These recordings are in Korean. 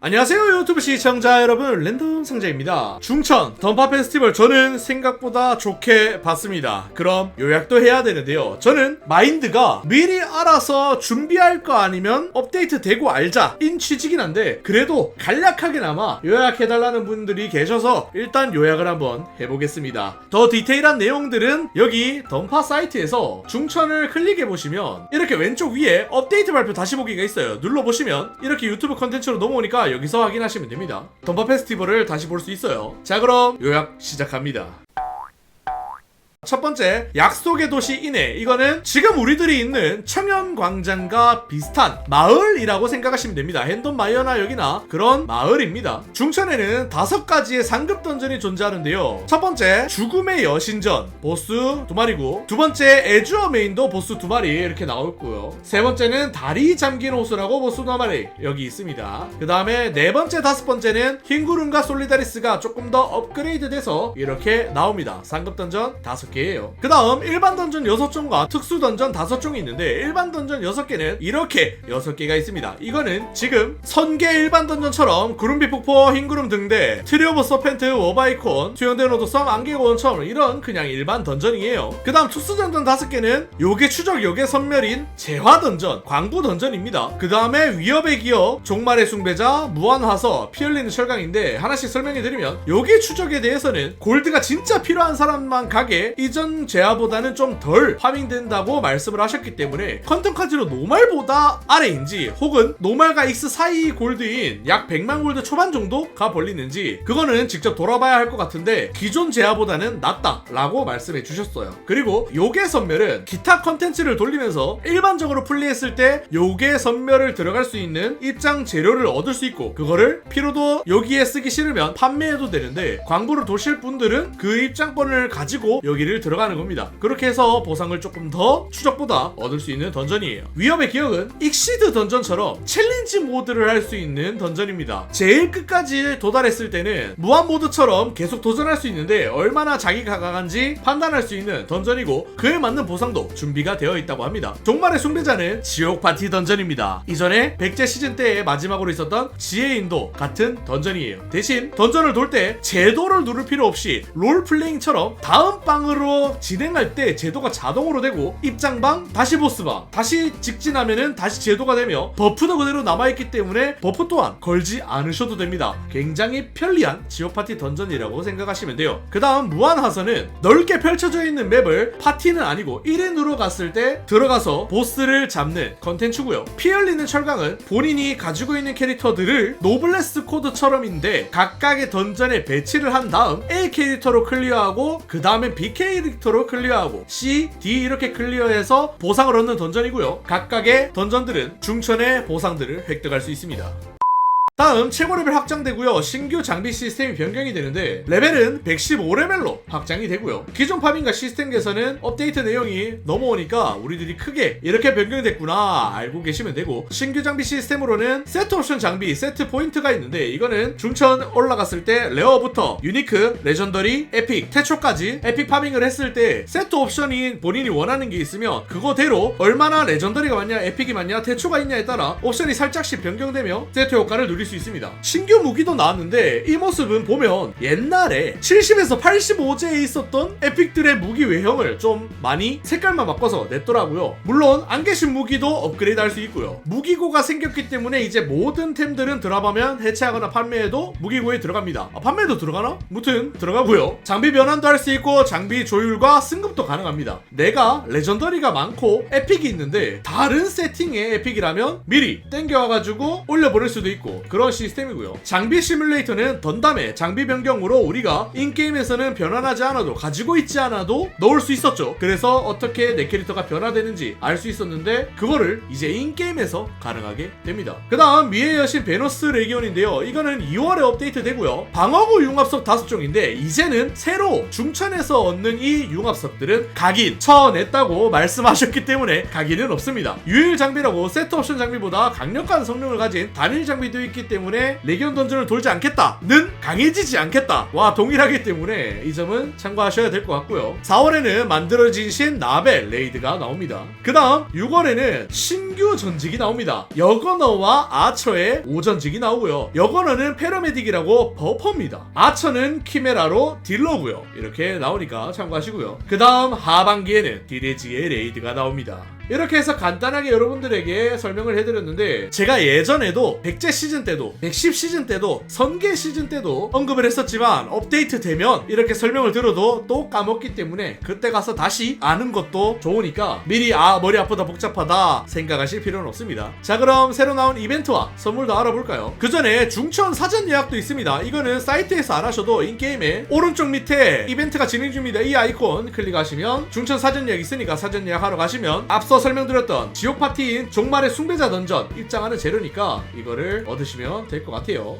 안녕하세요 유튜브 시청자 여러분. 랜덤 상자입니다. 중천 던파 페스티벌. 저는 생각보다 좋게 봤습니다. 그럼 요약도 해야 되는데요. 저는 마인드가 미리 알아서 준비할 거 아니면 업데이트 되고 알자 인 취지긴 한데 그래도 간략하게나마 요약해달라는 분들이 계셔서 일단 요약을 한번 해보겠습니다. 더 디테일한 내용들은 여기 던파 사이트에서 중천을 클릭해보시면 이렇게 왼쪽 위에 업데이트 발표 다시 보기가 있어요. 눌러보시면 이렇게 유튜브 컨텐츠로 넘어오니까 여기서 확인하시면 됩니다. 던파 페스티벌을 다시 볼 수 있어요. 자 그럼 요약 시작합니다. 첫 번째, 약속의 도시 이내. 이거는 지금 우리들이 있는 청년광장과 비슷한 마을이라고 생각하시면 됩니다. 핸돈 마이어나 여기나 그런 마을입니다. 중천에는 다섯 가지의 상급 던전이 존재하는데요. 첫 번째, 죽음의 여신전. 보스 두 마리고. 두 번째, 에주어 메인도 보스 두 마리 이렇게 나올고요. 세 번째는 다리 잠긴 호수라고 보스 두 마리 여기 있습니다. 그 다음에 네 번째, 다섯 번째는 흰구름과 솔리다리스가 조금 더 업그레이드 돼서 이렇게 나옵니다. 상급 던전 다섯 개예요. 그 다음 일반 던전 6종과 특수 던전 5종이 있는데 일반 던전 6개는 이렇게 6개가 있습니다. 이거는 지금 선계 일반 던전처럼 구름비 폭포, 흰구름 등대, 트리오버 서펜트, 워바이콘, 투영된 오도섬, 안개고원처럼 이런 그냥 일반 던전이에요. 그 다음 특수 던전 5개는 요게 추적 요게 선멸인 재화 던전, 광부 던전입니다. 그 다음에 위협의 기업, 종말의 숭배자, 무한화서, 피 흘리는 철강인데 하나씩 설명해 드리면 요게 추적에 대해서는 골드가 진짜 필요한 사람만 가게 이전 제아보다는 좀 덜 파밍된다고 말씀을 하셨기 때문에 컨텐 카지로 노말보다 아래인지 혹은 노말과 익스 사이 골드인 약 100만 골드 초반 정도가 벌리는지 그거는 직접 돌아봐야 할 것 같은데 기존 제아보다는 낫다라고 말씀해 주셨어요. 그리고 요괴 선멸은 기타 컨텐츠를 돌리면서 일반적으로 플레이했을 때 요괴 선멸을 들어갈 수 있는 입장 재료를 얻을 수 있고 그거를 피로도 여기에 쓰기 싫으면 판매해도 되는데 광부를 도실 분들은 그 입장권을 가지고 여기를 들어가는 겁니다. 그렇게 해서 보상을 조금 더 추적보다 얻을 수 있는 던전이에요. 위협의 기억은 익시드 던전처럼 챌린지 모드를 할 수 있는 던전입니다. 제일 끝까지 도달했을 때는 무한 모드처럼 계속 도전할 수 있는데 얼마나 자기가 강한지 판단할 수 있는 던전이고 그에 맞는 보상도 준비가 되어 있다고 합니다. 종말의 숭배자는 지옥 파티 던전입니다. 이전에 백제 시즌 때에 마지막으로 있었던 지혜의 인도 같은 던전이에요. 대신 던전을 돌 때 제도를 누를 필요 없이 롤 플레잉처럼 다음 방으로 진행할 때 제도가 자동으로 되고 입장방 다시 보스방 다시 직진하면은 다시 제도가 되며 버프도 그대로 남아있기 때문에 버프 또한 걸지 않으셔도 됩니다. 굉장히 편리한 지옥 파티 던전이라고 생각하시면 돼요. 그 다음 무한하선은 넓게 펼쳐져 있는 맵을 파티는 아니고 1인으로 갔을 때 들어가서 보스를 잡는 컨텐츠고요. 피 흘리는 철강은 본인이 가지고 있는 캐릭터들을 노블레스 코드처럼인데 각각의 던전에 배치를 한 다음 A 캐릭터로 클리어하고 그 다음에 B 캐릭터 로 클리어하고 C, D 이렇게 클리어해서 보상을 얻는 던전이고요. 각각의 던전들은 중천의 보상들을 획득할 수 있습니다. 다음 최고 레벨 확장되고요. 신규 장비 시스템이 변경이 되는데 레벨은 115레벨로 확장이 되고요. 기존 파밍과 시스템 개선은 업데이트 내용이 넘어오니까 우리들이 크게 이렇게 변경됐구나 알고 계시면 되고 신규 장비 시스템으로는 세트 옵션 장비 세트 포인트가 있는데 이거는 중천 올라갔을 때 레어부터 유니크, 레전더리, 에픽, 태초까지 에픽 파밍을 했을 때 세트 옵션이 본인이 원하는 게 있으면 그거대로 얼마나 레전더리가 맞냐 에픽이 맞냐 태초가 있냐에 따라 옵션이 살짝씩 변경되며 세트 효과를 누릴 수 있습니다. 신규 무기도 나왔는데 이 모습은 보면 옛날에 70에서 85제에 있었던 에픽들의 무기 외형을 좀 많이 색깔만 바꿔서 냈더라고요. 물론 안 계신 무기도 업그레이드 할 수 있고요. 무기고가 생겼기 때문에 이제 모든 템들은 드랍하면 해체하거나 판매해도 무기고에 들어갑니다. 아, 판매도 들어가나? 무튼 들어가고요. 장비 변환도 할 수 있고 장비 조율과 승급도 가능합니다. 내가 레전더리가 많고 에픽이 있는데 다른 세팅의 에픽이라면 미리 땡겨와가지고 올려버릴 수도 있고 그런 시스템이고요. 장비 시뮬레이터는 던담의 장비 변경으로 우리가 인게임에서는 변환하지 않아도 가지고 있지 않아도 넣을 수 있었죠. 그래서 어떻게 내 캐릭터가 변화되는지 알 수 있었는데 그거를 이제 인게임에서 가능하게 됩니다. 그 다음 미의 여신 베너스 레기온인데요. 이거는 2월에 업데이트 되고요. 방어구 융합석 5종인데 이제는 새로 중천에서 얻는 이 융합석들은 각인 쳐냈다고 말씀하셨기 때문에 각인은 없습니다. 유일 장비라고 세트 옵션 장비보다 강력한 성능을 가진 단일 장비도 있기 때문에 레기온 던전을 돌지 않겠다는 강해지지 않겠다. 와 동일하기 때문에 이 점은 참고하셔야 될 것 같고요. 4월에는 만들어진 신 나벨 레이드가 나옵니다. 그 다음 6월에는 신규 전직이 나옵니다. 여거너와 아처의 오전직이 나오고요. 여거너는 페러메딕이라고 버퍼입니다. 아처는 키메라로 딜러고요. 이렇게 나오니까 참고하시고요. 그 다음 하반기에는 디레지의 레이드가 나옵니다 이렇게 해서 간단하게 여러분들에게 설명을 해드렸는데 제가 예전에도 백제 시즌 때도 110 시즌 때도 선계 시즌 때도 언급을 했었지만 업데이트 되면 이렇게 설명을 들어도 또 까먹기 때문에 그때 가서 다시 아는 것도 좋으니까 미리 아 머리 아프다 복잡하다 생각하실 필요는 없습니다. 자 그럼 새로 나온 이벤트와 선물도 알아볼까요? 그 전에 중천 사전 예약도 있습니다. 이거는 사이트에서 안 하셔도 인게임에 오른쪽 밑에 이벤트가 진행 중입니다. 이 아이콘 클릭하시면 중천 사전 예약 있으니까 사전 예약하러 가시면 앞서 설명드렸던 지옥 파티인 종말의 숭배자 던전 입장하는 재료니까 이거를 얻으시면 될 것 같아요.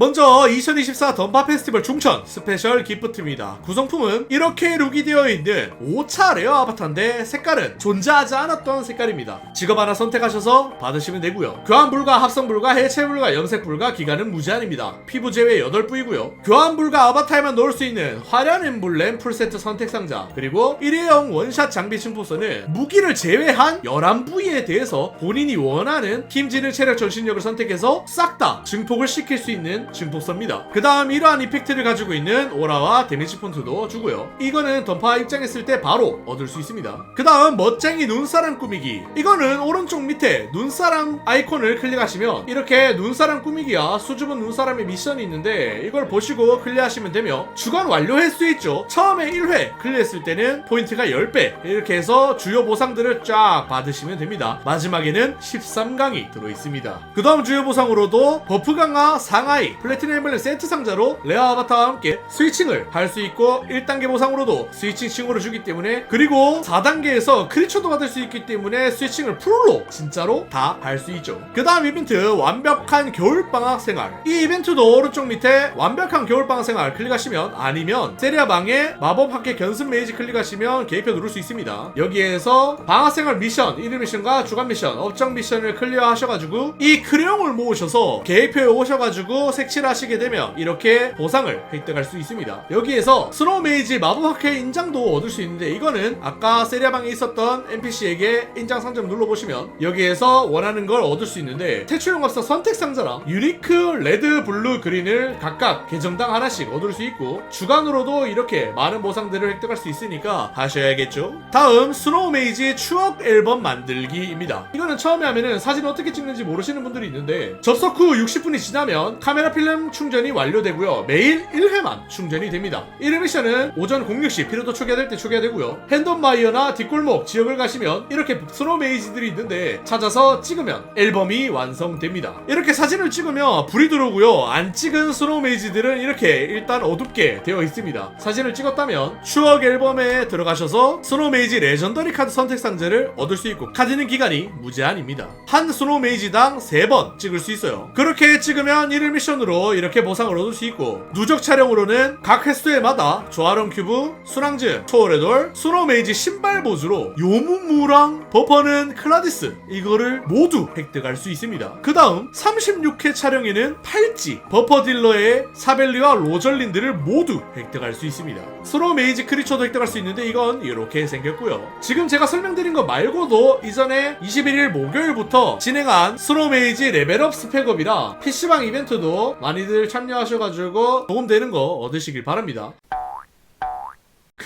먼저 2024 던파 페스티벌 중천 스페셜 기프트입니다. 구성품은 이렇게 룩이 되어 있는 5차 레어 아바타인데 색깔은 존재하지 않았던 색깔입니다. 직업 하나 선택하셔서 받으시면 되고요. 교환 불가, 합성 불가, 해체 불가, 염색 불가, 기간은 무제한입니다. 피부 제외 8부이고요. 교환 불가 아바타에만 넣을 수 있는 화려한 엠블렘 풀세트 선택 상자 그리고 일회용 원샷 장비 증폭선은 무기를 제외한 11부위에 대해서 본인이 원하는 힘지능 체력 전신력을 선택해서 싹 다 증폭을 시킬 수 있는 증폭서입니다. 그 다음 이러한 이펙트를 가지고 있는 오라와 데미지 폰트도 주고요. 이거는 던파 입장했을 때 바로 얻을 수 있습니다. 그 다음 멋쟁이 눈사람 꾸미기. 이거는 오른쪽 밑에 눈사람 아이콘을 클릭하시면 이렇게 눈사람 꾸미기와 수줍은 눈사람의 미션이 있는데 이걸 보시고 클리어하시면 되며 주간 완료할 수 있죠. 처음에 1회 클리어했을 때는 포인트가 10배 이렇게 해서 주요 보상들을 쫙 받으시면 됩니다. 마지막에는 13강이 들어있습니다. 그 다음 주요 보상으로도 버프 강화 상하이 플래티넘 엠블렘 세트 상자로 레어 아바타와 함께 스위칭을 할 수 있고 1단계 보상으로도 스위칭 칭호를 주기 때문에 그리고 4단계에서 크리처도 받을 수 있기 때문에 스위칭을 풀로 진짜로 다 할 수 있죠. 그 다음 이벤트 완벽한 겨울방학 생활 이 이벤트도 오른쪽 밑에 완벽한 겨울방학 생활 클릭하시면 아니면 세리아방에 마법 학계 견습 메이지 클릭하시면 개입표 누를 수 있습니다. 여기에서 방학 생활 미션 1일 미션과 주간 미션 업적 미션을 클리어 하셔가지고 이 크레용을 모으셔서 개입표에 오셔가지고 색칠 하시게 되면 이렇게 보상을 획득할 수 있습니다. 여기에서 스노우 메이지 마법 학회 인장도 얻을 수 있는데 이거는 아까 세리아방에 있었던 NPC에게 인장 상점 눌러보시면 여기에서 원하는 걸 얻을 수 있는데 태초용합사 선택 상자랑 유니크 레드 블루 그린을 각각 계정당 하나씩 얻을 수 있고 주간으로도 이렇게 많은 보상들을 획득할 수 있으니까 하셔야겠죠. 다음 스노우 메이지 추억 앨범 만들기입니다. 이거는 처음에 하면은 사진 어떻게 찍는지 모르시는 분들이 있는데 접속 후 60분이 지나면 카메라 필름 충전이 완료되고요. 매일 1회만 충전이 됩니다. 1회 미션은 오전 06시 피로도 초기화될 때 초기화되고요. 핸덤바이어나 뒷골목 지역을 가시면 이렇게 스노우 메이지들이 있는데 찾아서 찍으면 앨범이 완성됩니다. 이렇게 사진을 찍으면 불이 들어오고요. 안 찍은 스노우 메이지들은 이렇게 일단 어둡게 되어 있습니다. 사진을 찍었다면 추억 앨범에 들어가셔서 스노우 메이지 레전더리 카드 선택 상자를 얻을 수 있고 카드는 기간이 무제한입니다. 한 스노우 메이지당 3번 찍을 수 있어요. 그렇게 찍으면 1일 미션 으로 이렇게 보상을 얻을 수 있고 누적 촬영으로는 각 횟수에마다 조아론 큐브, 순항즈, 초월의 돌, 스노우 메이지 신발 보주로 요무무랑 버퍼는 클라디스 이거를 모두 획득할 수 있습니다. 그 다음 36회 촬영에는 팔찌, 버퍼 딜러의 사벨리와 로절린들을 모두 획득할 수 있습니다. 스노우 메이지 크리처도 획득할 수 있는데 이건 이렇게 생겼고요. 지금 제가 설명드린 거 말고도 이전에 21일 목요일부터 진행한 스노우 메이지 레벨업 스펙업이라 PC방 이벤트도 많이들 참여하셔가지고 도움되는 거 얻으시길 바랍니다.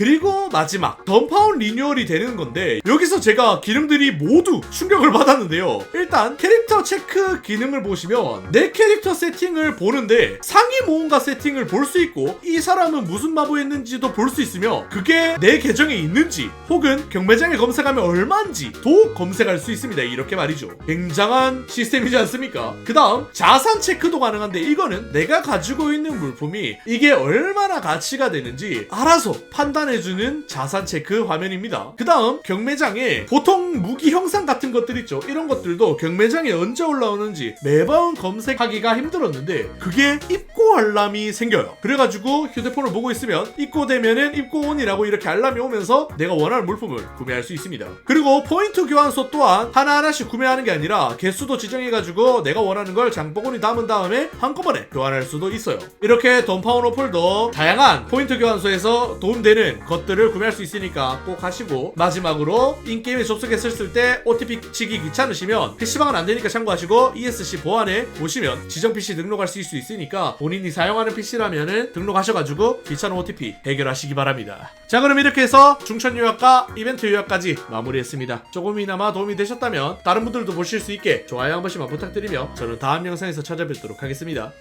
그리고 마지막 던파운 리뉴얼이 되는 건데 여기서 제가 기능들이 모두 충격을 받았는데요. 일단 캐릭터 체크 기능을 보시면 내 캐릭터 세팅을 보는데 상위 모험가 세팅을 볼 수 있고 이 사람은 무슨 마법 했는지도 볼 수 있으며 그게 내 계정에 있는지 혹은 경매장에 검색하면 얼마인지도 검색할 수 있습니다. 이렇게 말이죠. 굉장한 시스템이지 않습니까? 그 다음 자산 체크도 가능한데 이거는 내가 가지고 있는 물품이 이게 얼마나 가치가 되는지 알아서 판단 판단해주는 자산 체크 화면입니다. 그 다음 경매장에 보통 무기 형상 같은 것들 있죠. 이런 것들도 경매장에 언제 올라오는지 매번 검색하기가 힘들었는데 그게 입고 알람이 생겨요. 그래가지고 휴대폰을 보고 있으면 입고되면은 입고온이라고 이렇게 알람이 오면서 내가 원하는 물품을 구매할 수 있습니다. 그리고 포인트 교환소 또한 하나하나씩 구매하는 게 아니라 개수도 지정해가지고 내가 원하는 걸 장바구니 담은 다음에 한꺼번에 교환할 수도 있어요. 이렇게 던파운 어플도 다양한 포인트 교환소에서 도움되는 것들을 구매할 수 있으니까 꼭 하시고 마지막으로 인게임에 접속했을 때 OTP 치기 귀찮으시면 PC방은 안 되니까 참고하시고 ESC 보안에 보시면 지정 PC 등록할 수 있으니까 본인이 사용하는 PC라면은 등록하셔가지고 귀찮은 OTP 해결하시기 바랍니다. 자 그럼 이렇게 해서 중천 요약과 이벤트 요약까지 마무리했습니다. 조금이나마 도움이 되셨다면 다른 분들도 보실 수 있게 좋아요 한 번씩만 부탁드리며 저는 다음 영상에서 찾아뵙도록 하겠습니다.